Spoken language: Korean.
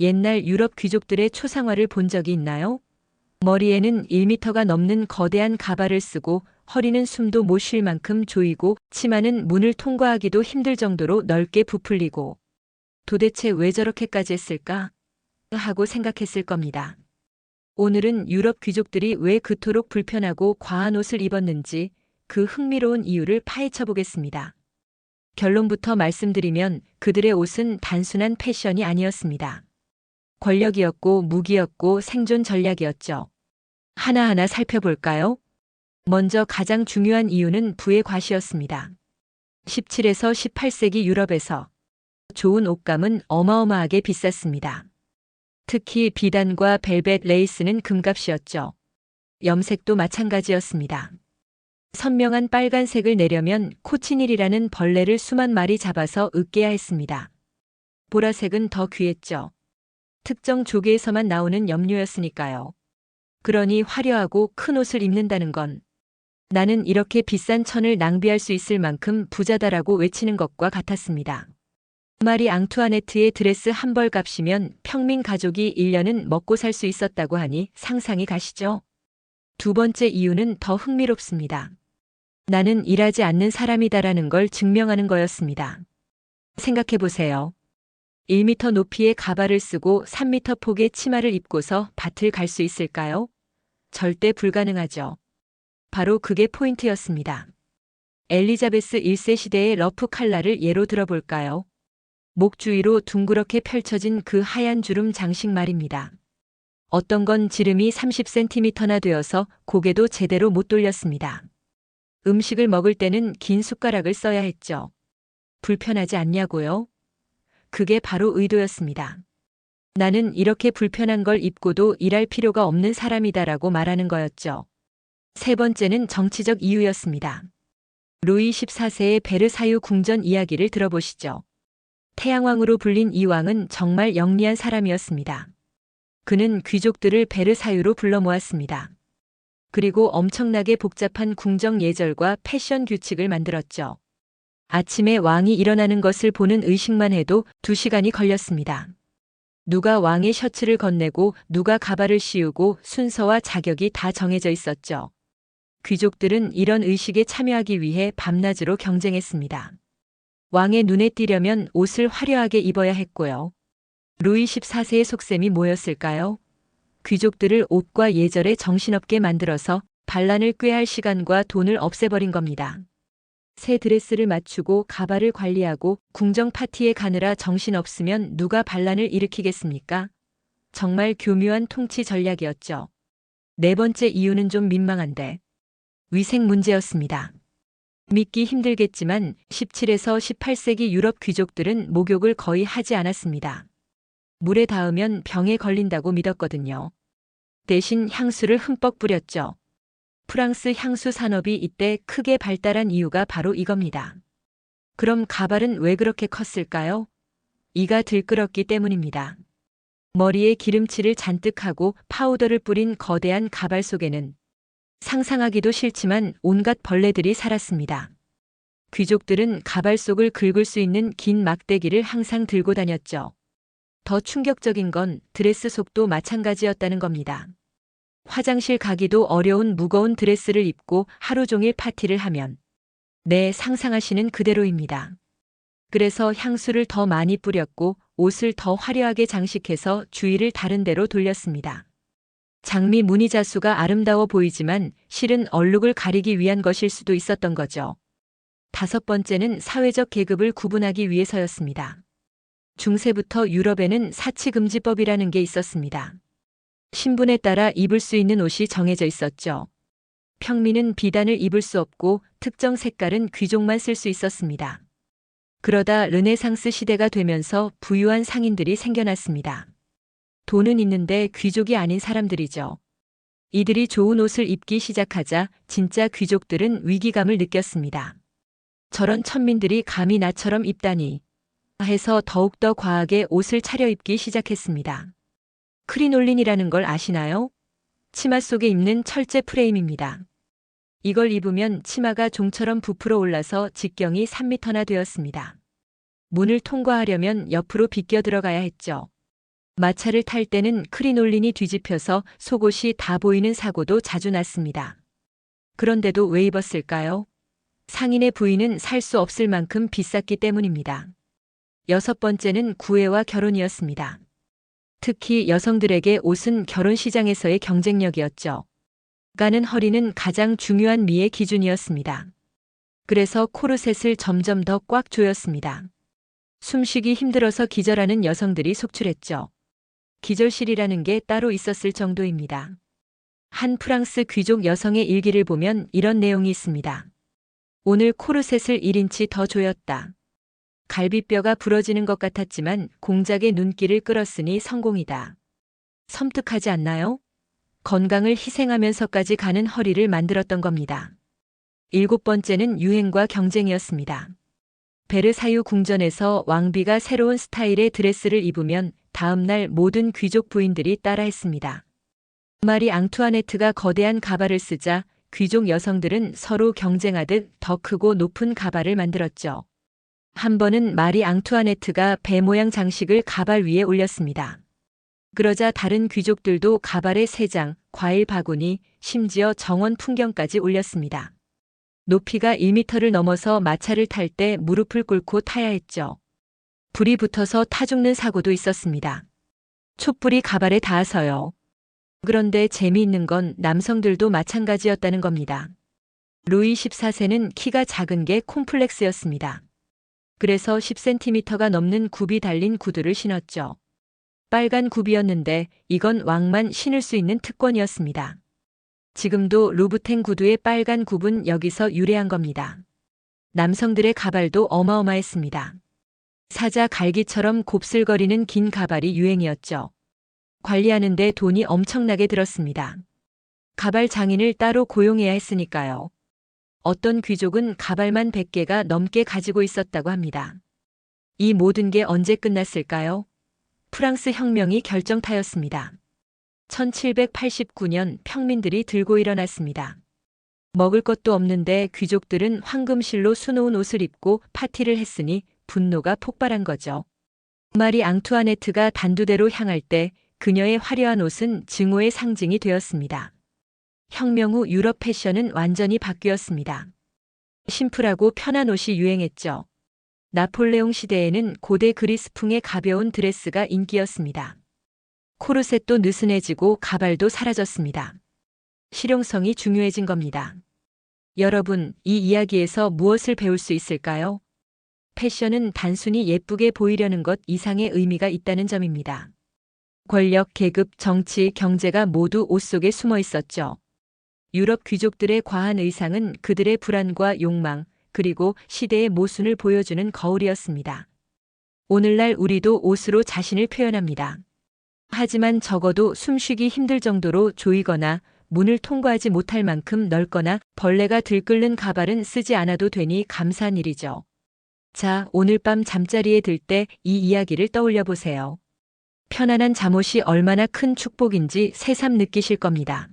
옛날 유럽 귀족들의 초상화를 본 적이 있나요? 머리에는 1미터가 넘는 거대한 가발을 쓰고 허리는 숨도 못 쉴 만큼 조이고 치마는 문을 통과하기도 힘들 정도로 넓게 부풀리고 도대체 왜 저렇게까지 했을까? 하고 생각했을 겁니다. 오늘은 유럽 귀족들이 왜 그토록 불편하고 과한 옷을 입었는지 그 흥미로운 이유를 파헤쳐 보겠습니다. 결론부터 말씀드리면 그들의 옷은 단순한 패션이 아니었습니다. 권력이었고 무기였고 생존 전략이었죠. 하나하나 살펴볼까요? 먼저 가장 중요한 이유는 부의 과시였습니다. 17에서 18세기 유럽에서 좋은 옷감은 어마어마하게 비쌌습니다. 특히 비단과 벨벳 레이스는 금값이었죠. 염색도 마찬가지였습니다. 선명한 빨간색을 내려면 코치닐이라는 벌레를 수만 마리 잡아서 으깨야 했습니다. 보라색은 더 귀했죠. 특정 조개에서만 나오는 염료였으니까요. 그러니 화려하고 큰 옷을 입는다는 건 나는 이렇게 비싼 천을 낭비할 수 있을 만큼 부자다라고 외치는 것과 같았습니다. 마리 앙투아네트의 드레스 한 벌 값이면 평민 가족이 1년은 먹고 살 수 있었다고 하니 상상이 가시죠? 두 번째 이유는 더 흥미롭습니다. 나는 일하지 않는 사람이다라는 걸 증명하는 거였습니다. 생각해 보세요. 1미터 높이의 가발을 쓰고 3미터 폭의 치마를 입고서 밭을 갈 수 있을까요? 절대 불가능하죠. 바로 그게 포인트였습니다. 엘리자베스 1세 시대의 러프 칼라를 예로 들어볼까요? 목 주위로 둥그렇게 펼쳐진 그 하얀 주름 장식 말입니다. 어떤 건 지름이 30cm나 되어서 고개도 제대로 못 돌렸습니다. 음식을 먹을 때는 긴 숟가락을 써야 했죠. 불편하지 않냐고요? 그게 바로 의도였습니다. 나는 이렇게 불편한 걸 입고도 일할 필요가 없는 사람이다라고 말하는 거였죠. 세 번째는 정치적 이유였습니다. 루이 14세의 베르사유 궁전 이야기를 들어보시죠. 태양왕으로 불린 이 왕은 정말 영리한 사람이었습니다. 그는 귀족들을 베르사유로 불러 모았습니다. 그리고 엄청나게 복잡한 궁정 예절과 패션 규칙을 만들었죠. 아침에 왕이 일어나는 것을 보는 의식만 해도 두 시간이 걸렸습니다. 누가 왕의 셔츠를 건네고 누가 가발을 씌우고 순서와 자격이 다 정해져 있었죠. 귀족들은 이런 의식에 참여하기 위해 밤낮으로 경쟁했습니다. 왕의 눈에 띄려면 옷을 화려하게 입어야 했고요. 루이 14세의 속셈이 뭐였을까요? 귀족들을 옷과 예절에 정신없게 만들어서 반란을 꾀할 시간과 돈을 없애버린 겁니다. 새 드레스를 맞추고 가발을 관리하고 궁정 파티에 가느라 정신없으면 누가 반란을 일으키겠습니까? 정말 교묘한 통치 전략이었죠. 네 번째 이유는 좀 민망한데 위생 문제였습니다. 믿기 힘들겠지만 17에서 18세기 유럽 귀족들은 목욕을 거의 하지 않았습니다. 물에 닿으면 병에 걸린다고 믿었거든요. 대신 향수를 흠뻑 뿌렸죠. 프랑스 향수 산업이 이때 크게 발달한 이유가 바로 이겁니다. 그럼 가발은 왜 그렇게 컸을까요? 이가 들끓었기 때문입니다. 머리에 기름칠을 잔뜩 하고 파우더를 뿌린 거대한 가발 속에는 상상하기도 싫지만 온갖 벌레들이 살았습니다. 귀족들은 가발 속을 긁을 수 있는 긴 막대기를 항상 들고 다녔죠. 더 충격적인 건 드레스 속도 마찬가지였다는 겁니다. 화장실 가기도 어려운 무거운 드레스를 입고 하루 종일 파티를 하면 네, 상상하시는 그대로입니다. 그래서 향수를 더 많이 뿌렸고 옷을 더 화려하게 장식해서 주위를 다른 데로 돌렸습니다. 장미 무늬 자수가 아름다워 보이지만 실은 얼룩을 가리기 위한 것일 수도 있었던 거죠. 다섯 번째는 사회적 계급을 구분하기 위해서였습니다. 중세부터 유럽에는 사치금지법이라는 게 있었습니다. 신분에 따라 입을 수 있는 옷이 정해져 있었죠. 평민은 비단을 입을 수 없고 특정 색깔은 귀족만 쓸 수 있었습니다. 그러다 르네상스 시대가 되면서 부유한 상인들이 생겨났습니다. 돈은 있는데 귀족이 아닌 사람들이죠. 이들이 좋은 옷을 입기 시작하자 진짜 귀족들은 위기감을 느꼈습니다. 저런 천민들이 감히 나처럼 입다니 해서 더욱더 과하게 옷을 차려입기 시작했습니다. 크리놀린이라는 걸 아시나요? 치마 속에 입는 철제 프레임입니다. 이걸 입으면 치마가 종처럼 부풀어 올라서 직경이 3미터나 되었습니다. 문을 통과하려면 옆으로 비껴 들어가야 했죠. 마차를 탈 때는 크리놀린이 뒤집혀서 속옷이 다 보이는 사고도 자주 났습니다. 그런데도 왜 입었을까요? 상인의 부인은 살 수 없을 만큼 비쌌기 때문입니다. 여섯 번째는 구애와 결혼이었습니다. 특히 여성들에게 옷은 결혼 시장에서의 경쟁력이었죠. 가는 허리는 가장 중요한 미의 기준이었습니다. 그래서 코르셋을 점점 더 꽉 조였습니다. 숨쉬기 힘들어서 기절하는 여성들이 속출했죠. 기절실이라는 게 따로 있었을 정도입니다. 한 프랑스 귀족 여성의 일기를 보면 이런 내용이 있습니다. 오늘 코르셋을 1인치 더 조였다. 갈비뼈가 부러지는 것 같았지만 공작의 눈길을 끌었으니 성공이다. 섬뜩하지 않나요? 건강을 희생하면서까지 가는 허리를 만들었던 겁니다. 일곱 번째는 유행과 경쟁이었습니다. 베르사유 궁전에서 왕비가 새로운 스타일의 드레스를 입으면 다음날 모든 귀족 부인들이 따라했습니다. 마리 앙투아네트가 거대한 가발을 쓰자 귀족 여성들은 서로 경쟁하듯 더 크고 높은 가발을 만들었죠. 한 번은 마리 앙투아네트가 배 모양 장식을 가발 위에 올렸습니다. 그러자 다른 귀족들도 가발에 세 장, 과일 바구니, 심지어 정원 풍경까지 올렸습니다. 높이가 1미터를 넘어서 마차를 탈 때 무릎을 꿇고 타야 했죠. 불이 붙어서 타 죽는 사고도 있었습니다. 촛불이 가발에 닿아서요. 그런데 재미있는 건 남성들도 마찬가지였다는 겁니다. 루이 14세는 키가 작은 게 콤플렉스였습니다. 그래서 10cm가 넘는 굽이 달린 구두를 신었죠. 빨간 굽이었는데 이건 왕만 신을 수 있는 특권이었습니다. 지금도 루브탱 구두의 빨간 굽은 여기서 유래한 겁니다. 남성들의 가발도 어마어마했습니다. 사자 갈기처럼 곱슬거리는 긴 가발이 유행이었죠. 관리하는데 돈이 엄청나게 들었습니다. 가발 장인을 따로 고용해야 했으니까요. 어떤 귀족은 가발만 100개가 넘게 가지고 있었다고 합니다. 이 모든 게 언제 끝났을까요? 프랑스 혁명이 결정타였습니다. 1789년 평민들이 들고 일어났습니다. 먹을 것도 없는데 귀족들은 황금실로 수놓은 옷을 입고 파티를 했으니 분노가 폭발한 거죠. 마리 앙투아네트가 단두대로 향할 때 그녀의 화려한 옷은 증오의 상징이 되었습니다. 혁명 후 유럽 패션은 완전히 바뀌었습니다. 심플하고 편한 옷이 유행했죠. 나폴레옹 시대에는 고대 그리스풍의 가벼운 드레스가 인기였습니다. 코르셋도 느슨해지고 가발도 사라졌습니다. 실용성이 중요해진 겁니다. 여러분, 이 이야기에서 무엇을 배울 수 있을까요? 패션은 단순히 예쁘게 보이려는 것 이상의 의미가 있다는 점입니다. 권력, 계급, 정치, 경제가 모두 옷 속에 숨어 있었죠. 유럽 귀족들의 과한 의상은 그들의 불안과 욕망, 그리고 시대의 모순을 보여주는 거울이었습니다. 오늘날 우리도 옷으로 자신을 표현합니다. 하지만 적어도 숨쉬기 힘들 정도로 조이거나 문을 통과하지 못할 만큼 넓거나 벌레가 들끓는 가발은 쓰지 않아도 되니 감사한 일이죠. 자, 오늘 밤 잠자리에 들 때 이 이야기를 떠올려 보세요. 편안한 잠옷이 얼마나 큰 축복인지 새삼 느끼실 겁니다.